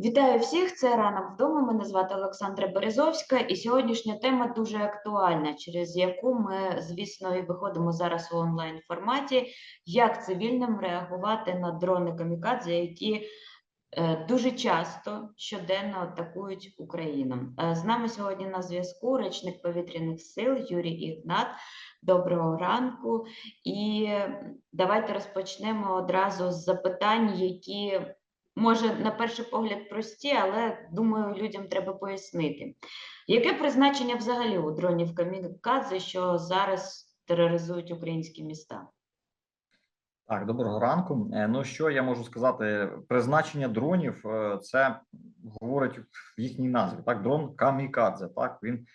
Вітаю всіх! Це ранок вдома. Мене звати Олександра Березовська, і сьогоднішня тема дуже актуальна, через яку ми, звісно, і виходимо зараз у онлайн форматі. Як цивільним реагувати на дрони камікадзе, які е, дуже часто щоденно атакують Україну. Е, З нами сьогодні на зв'язку речник повітряних сил Юрій Ігнат. Доброго ранку. І давайте розпочнемо одразу з запитань, які може на перший погляд прості, але думаю, людям треба пояснити. Яке призначення взагалі у дронів камікадзе, що зараз тероризують українські міста? Так, доброго ранку. Е, Ну що я можу сказати? Призначення дронів е, це говорить в їхній назві. Так, дрон камікадзе. Так, він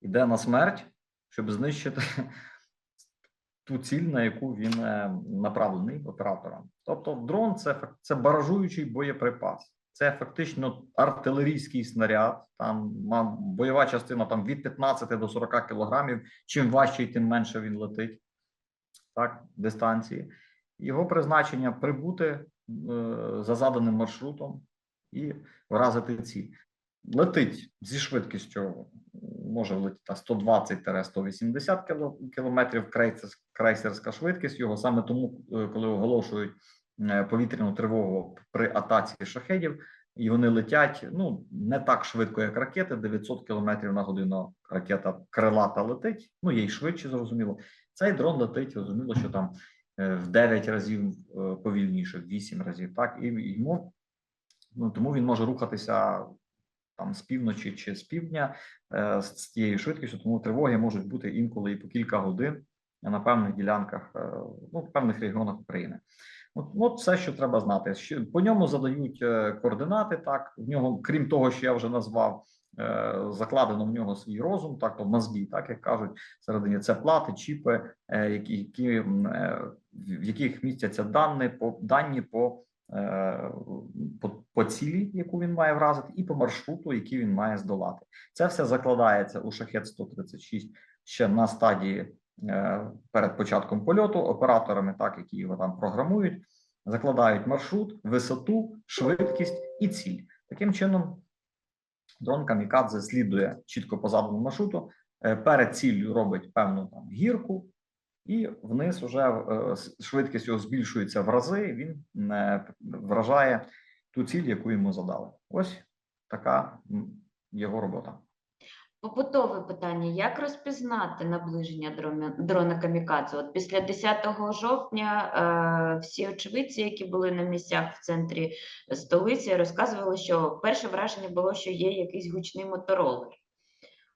йде на смерть, щоб знищити ту ціль, на яку він е, направлений оператором. Тобто, дрон це це баражуючий боєприпас. Це фактично артилерійський снаряд. Там бойова частина там від 15 до 40 кілограмів. Чим важчий, тим менше він летить. Так, дистанції. Його призначення прибути е, за заданим маршрутом і вразити ціль. Летить зі швидкістю, може влетіти 120-180 кіло- кілометрів крейсер- крейсерська швидкість його. Саме тому, е, коли оголошують е, повітряну тривогу при атаці шахедів, і вони летять ну не так швидко, як ракети. 900 кілометрів на годину ракета крилата летить. Ну є й швидше, зрозуміло. Цей дрон летить, зрозуміло, що там е, в 9 разів повільніше, в 8 разів. Так і йому ну тому він може рухатися там з півночі чи з півдня е, з тією швидкістю. Тому тривоги можуть бути інколи і по кілька годин на певних ділянках, е, ну в певних регіонах України. От, от все, що треба знати. По ньому задають е, координати. Так в нього, крім того, що я вже назвав. Закладено в нього свій розум, так то мозги, так як кажуть всередині. Це плати, чіпи, які, які в яких містяться дані по дані по, по, по цілі, яку він має вразити, і по маршруту, який він має здолати. Це все закладається у шахет 136 ще на стадії е, перед початком польоту операторами, так які його там програмують, закладають маршрут, висоту, швидкість і ціль. Таким чином, дрон камікадзе слідує чітко по заданому маршруту. е, Перед ціллю робить певну там гірку, і вниз вже е, швидкість його збільшується в рази. Він не вражає ту ціль, яку йому задали. Ось така його робота. Побутове питання: як розпізнати наближення дрона, дрона камікадзе? От після 10 жовтня е, всі очевидці, які були на місцях в центрі столиці, розказували, що перше враження було, що є якийсь гучний моторолер.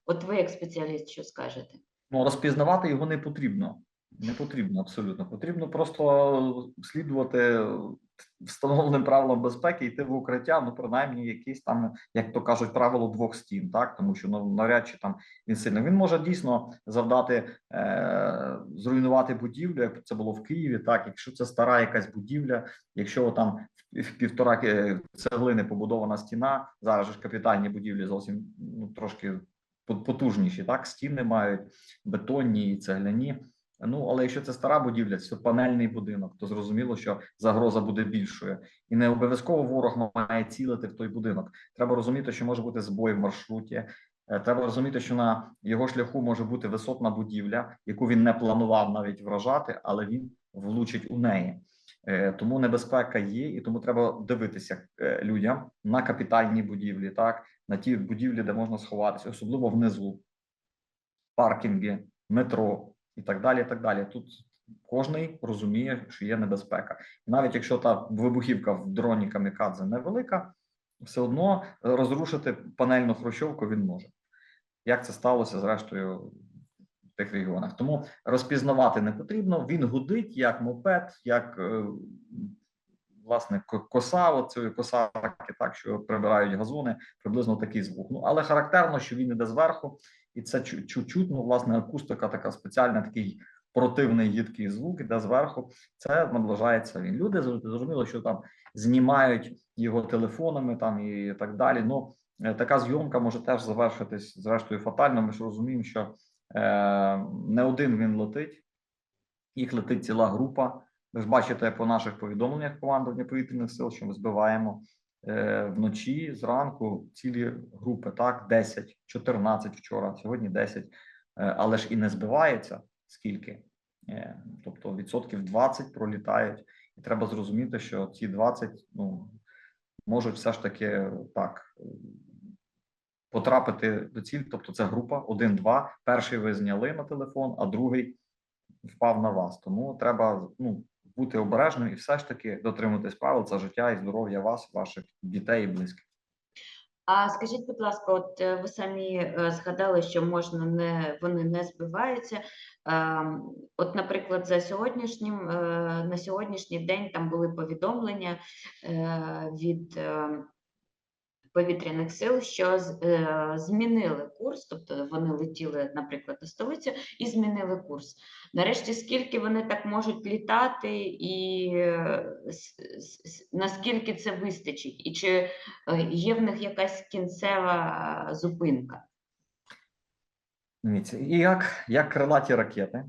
От ви, як спеціаліст, що скажете? Ну, розпізнавати його не потрібно. Не потрібно абсолютно. Потрібно просто слідувати встановленим правилам безпеки, йти в укриття, ну принаймні якісь там, як то кажуть, правило двох стін, так тому що ну навряд чи там він сильно. Він може дійсно завдати е, зруйнувати будівлю, як це було в Києві. Так, якщо це стара якась будівля, якщо там в- півтора е, цеглини побудована стіна, зараз ж капітальні будівлі зовсім ну трошки по- потужніші, так стіни мають бетонні і цегляні. Ну але якщо це стара будівля, це панельний будинок, то зрозуміло, що загроза буде більшою, і не обов'язково ворог має цілити в той будинок. Треба розуміти, що може бути збой в маршруті. Е, Треба розуміти, що на його шляху може бути висотна будівля, яку він не планував навіть вражати, але він влучить у неї. Е, Тому небезпека є, і тому треба дивитися е, людям на капітальні будівлі, так на ті будівлі, де можна сховатися, особливо внизу, паркінги, метро і так далі. і так далі. Тут кожний розуміє, що є небезпека. І навіть якщо та вибухівка в дроні камікадзе невелика, все одно розрушити панельну хрущовку він може. Як це сталося зрештою в тих регіонах? Тому розпізнавати не потрібно. Він гудить як мопед, як е, власне коса, оцієї косарки, так що прибирають газони, приблизно такий звук. Ну але характерно, що він іде зверху, і це чу- чу- чутно, власне, акустика така спеціальна, такий противний їдкий звук іде зверху. Це наближається він. Люди зр- зрозуміло, що там знімають його телефонами там і так далі. Ну е, така зйомка може теж завершитись зрештою фатально. Ми ж розуміємо, що е, не один він летить, їх летить ціла група. Ви ж бачите по наших повідомленнях командування повітряних сил, що ми збиваємо вночі, зранку цілі групи, так, 10, 14 вчора, сьогодні 10, е, але ж і не збивається скільки. Е, Тобто відсотків 20 пролітають, і треба зрозуміти, що ці 20 ну, можуть все ж таки так е, потрапити до цілі. Тобто це група 1-2. Перший ви зняли на телефон, а другий впав на вас. Тому треба ну, бути обережним і все ж таки дотримуватись правил за життя і здоров'я вас, ваших дітей і близьких. А скажіть, будь ласка, от е, ви самі е, згадали, що можна не вони не збиваються. Ем, От, наприклад, за сьогоднішнім е, на сьогоднішній день там були повідомлення від е, повітряних сил, що е, змінили курс, тобто вони летіли, наприклад, до столиці і змінили курс. Нарешті, скільки вони так можуть літати, і е, наскільки це вистачить, і чи е, є в них якась кінцева зупинка? І як, як крилаті ракети,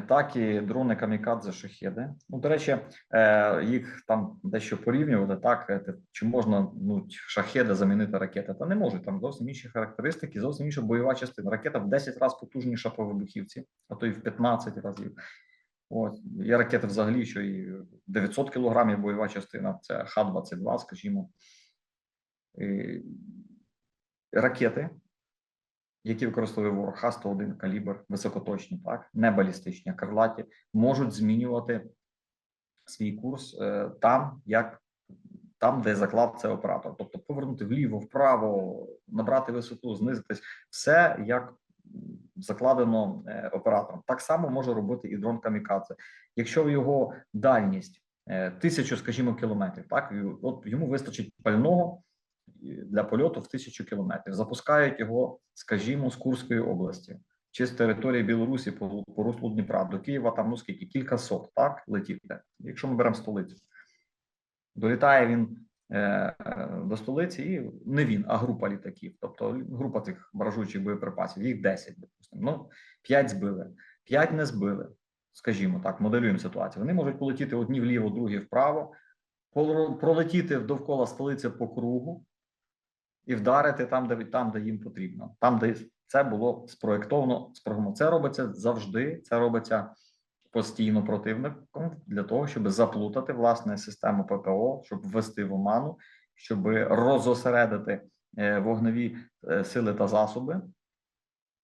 так і дрони камікадзе шахеди. Ну, до речі, е, їх там дещо порівнювали, так, е, чи можна ну, шахеди замінити ракети, та не можуть. Там зовсім інші характеристики, зовсім інша бойова частина. Ракета в 10 разів потужніша по вибухівці, а то і в 15 разів. От. Є ракети взагалі, що і 900 кілограмів бойова частина, це Х-22, скажімо. І ракети, які використовує ворог Х-101 калібр, високоточні, так, не балістичні, а крилаті, можуть змінювати свій курс е, там, як там, де заклав це оператор. Тобто повернути вліво, вправо, набрати висоту, знизитись, все як закладено е, оператором. Так само може робити і дрон камікадзе. Якщо його дальність е, тисячу, скажімо, кілометрів, так от йому вистачить пального для польоту в тисячу кілометрів. Запускають його, скажімо, з Курської області чи з території Білорусі по, по руслу Дніпра до Києва. Там ну скільки кілька сот, так летіти. Якщо ми беремо столицю, долітає він е, до столиці, і не він, а група літаків. Тобто група цих баражучих боєприпасів, їх 10, допустимо. Ну, 5 збили, 5 не збили. Скажімо так, моделюємо ситуацію. Вони можуть полетіти одні вліво, другі вправо, пролетіти довкола столиці по кругу і вдарити там, де там, де їм потрібно, там, де це було спроєктовано, спрограмовано. Це робиться завжди. Це робиться постійно противником для того, щоб заплутати власне систему ППО, щоб ввести в оману, щоб розосередити е, вогневі е, сили та засоби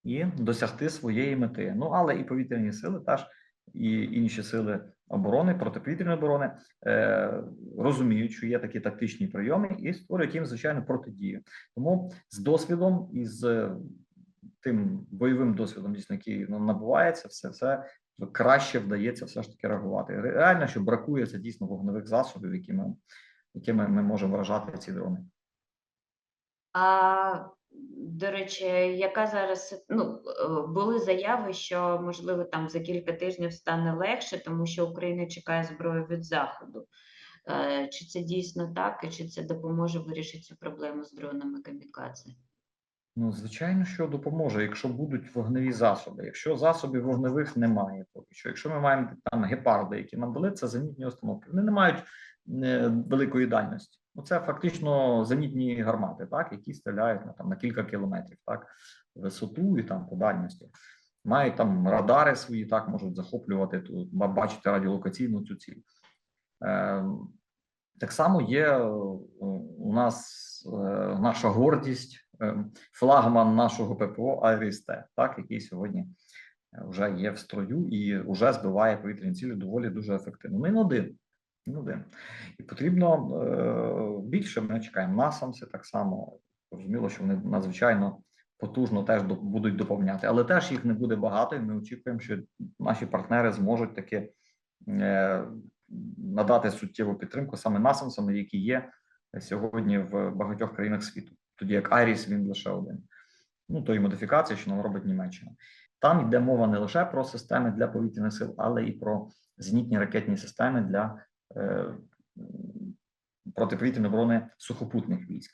і досягти своєї мети. Ну але і повітряні сили теж і інші сили оборони, протиповітряної оборони е, розуміють, що є такі тактичні прийоми, і створюють їм звичайно протидію. Тому з досвідом і з е, тим бойовим досвідом, дійсно, який ну, набувається, все це краще вдається все ж таки реагувати. Реально, що бракує це дійсно вогневих засобів, якими, якими ми можемо вражати ці дрони. А до речі, яка зараз ну, е, були заяви, що можливо там за кілька тижнів стане легше, тому що Україна чекає зброю від Заходу. Е, Чи це дійсно так, і чи це допоможе вирішити цю проблему з дронами камікадзе? Ну, звичайно, що допоможе, якщо будуть вогневі засоби. Якщо засобів вогневих немає, поки що. Якщо ми маємо там гепарди, які нам дали, це зенітні установки. Вони не мають е, великої дальності. Ну, це фактично зенітні гармати, так, які стріляють на там на кілька кілометрів, так, висоту і там по дальності. Мають там радари свої, так можуть захоплювати тут, бачити радіолокаційну цю ціль. Е, так само є е, у нас е, наша гордість, е, флагман нашого ППО Айріс-Т, так, який сьогодні е, вже є в строю і вже збиває повітряні цілі доволі дуже ефективно. Ну, Він один. Один. І потрібно е, більше. Ми чекаємо насамси так само. Зрозуміло, що вони надзвичайно потужно теж до- будуть доповняти, але теж їх не буде багато, і ми очікуємо, що наші партнери зможуть таки е, надати суттєву підтримку саме насамсам, які є сьогодні в багатьох країнах світу. Тоді як Айріс він лише один. Ну тої модифікації, що нам робить Німеччина. Там йде мова не лише про системи для повітряних сил, але і про зенітні ракетні системи для протиповітряної оборони сухопутних військ,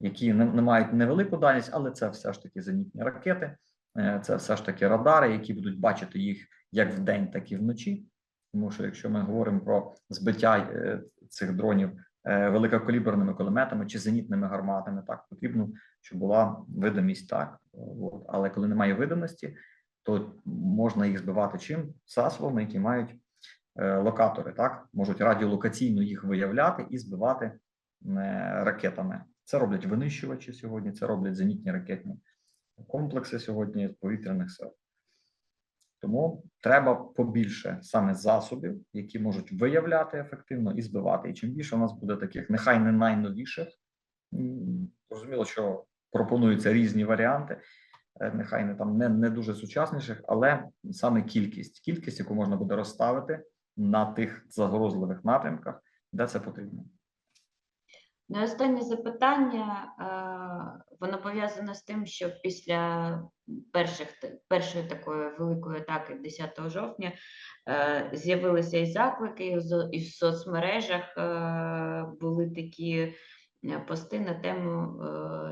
які не, не мають невелику дальність, але це все ж таки зенітні ракети, е, це все ж таки радари, які будуть бачити їх як вдень, так і вночі. Тому що якщо ми говоримо про збиття е, цих дронів е, великокаліберними кулеметами чи зенітними гарматами. Так потрібно, щоб була видимість. Так от. але коли немає видимості, то можна їх збивати чим засобами, які мають е, локатори. Так можуть радіолокаційно їх виявляти і збивати е, ракетами. Це роблять винищувачі сьогодні. Це роблять зенітні ракетні комплекси сьогодні повітряних сил. Тому треба побільше саме засобів, які можуть виявляти ефективно і збивати. І чим більше у нас буде таких, нехай не найновіших, зрозуміло, що пропонуються різні варіанти, е, нехай не там не, не дуже сучасніших, але саме кількість, кількість, яку можна буде розставити на тих загрозливих напрямках, де це потрібно. На останнє запитання, е, воно пов'язане з тим, що після перших, першої такої великої атаки 10 жовтня е, з'явилися і заклики, і в соцмережах е, були такі пости на тему,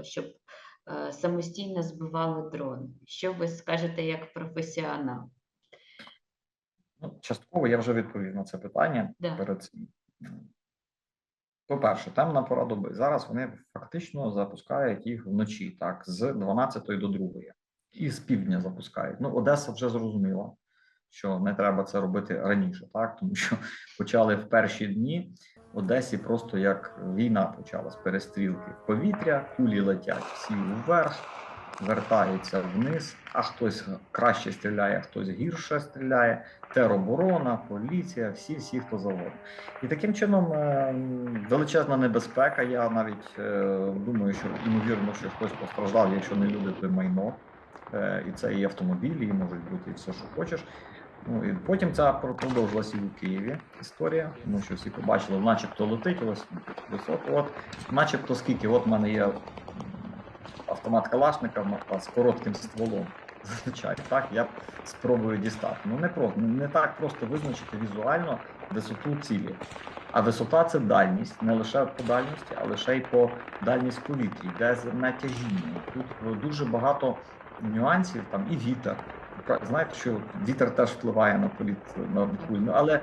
щоб самостійно збивали дрон. Що ви скажете як професіонал? Ну, частково я вже відповів на це питання Да. перед цим. По-перше, темна пора доби. Зараз вони фактично запускають їх вночі, так, з 12 до 2. І з півдня запускають. Ну, Одеса вже зрозуміла, що не треба це робити раніше, так, тому що почали в перші дні в Одесі просто як війна почалась, перестрілки повітря, кулі летять всі вверх, вертаються вниз, а хтось краще стріляє, хтось гірше стріляє тероборона, поліція, всі, всі, хто завгодно. І таким чином е, величезна небезпека. Я навіть е, думаю, що ймовірно, що хтось постраждав, якщо не любите майно. Е, І це і автомобілі, і можуть бути і все, що хочеш. Ну і потім ця продовжилася і в Києві історія, тому що всі побачили, начебто летить ось високо. От, начебто, скільки, от в мене є автомат Калашника з коротким стволом. Зазвичай так, я спробую дістати. Ну не просто не так просто визначити візуально висоту цілі. А висота це дальність, не лише по дальності, а лише й по дальність повітрі, де на тяжіння. Тут е, дуже багато нюансів, там і вітер. Знаєте, що вітер теж впливає на політ на куль. Ну, але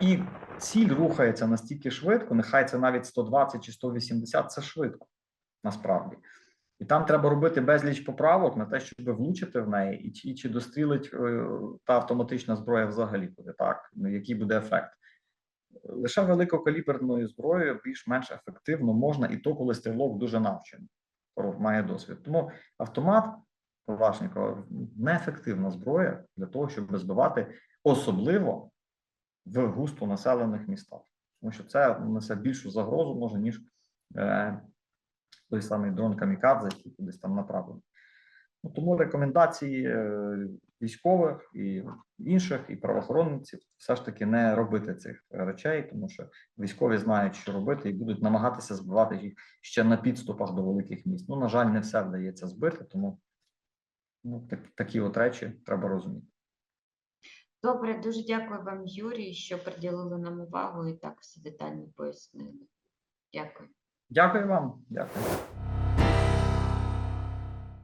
і ціль рухається настільки швидко, нехай це навіть 120 чи 180, це швидко насправді. І там треба робити безліч поправок на те, щоб влучити в неї, і чи, чи дострілить е, та автоматична зброя взагалі буде так, ну, який буде ефект. Лише великокаліберною зброєю більш-менш ефективно можна, і то, коли стрілок дуже навчений, має досвід. Тому автомат Калашникова неефективна зброя для того, щоб збивати, особливо в густонаселених містах, тому що це несе більшу загрозу, може, ніж е, той самий дрон Камікадзе, який кудись там направлений. Ну, тому рекомендації е, військових і інших, і правоохоронців все ж таки не робити цих речей, тому що військові знають, що робити, і будуть намагатися збивати їх ще на підступах до великих міст. Ну, на жаль, не все вдається збити, тому ну, так, такі от речі треба розуміти. Добре, дуже дякую вам, Юрій, що приділили нам увагу і так все детально пояснили. Дякую. Дякую вам. Дякую.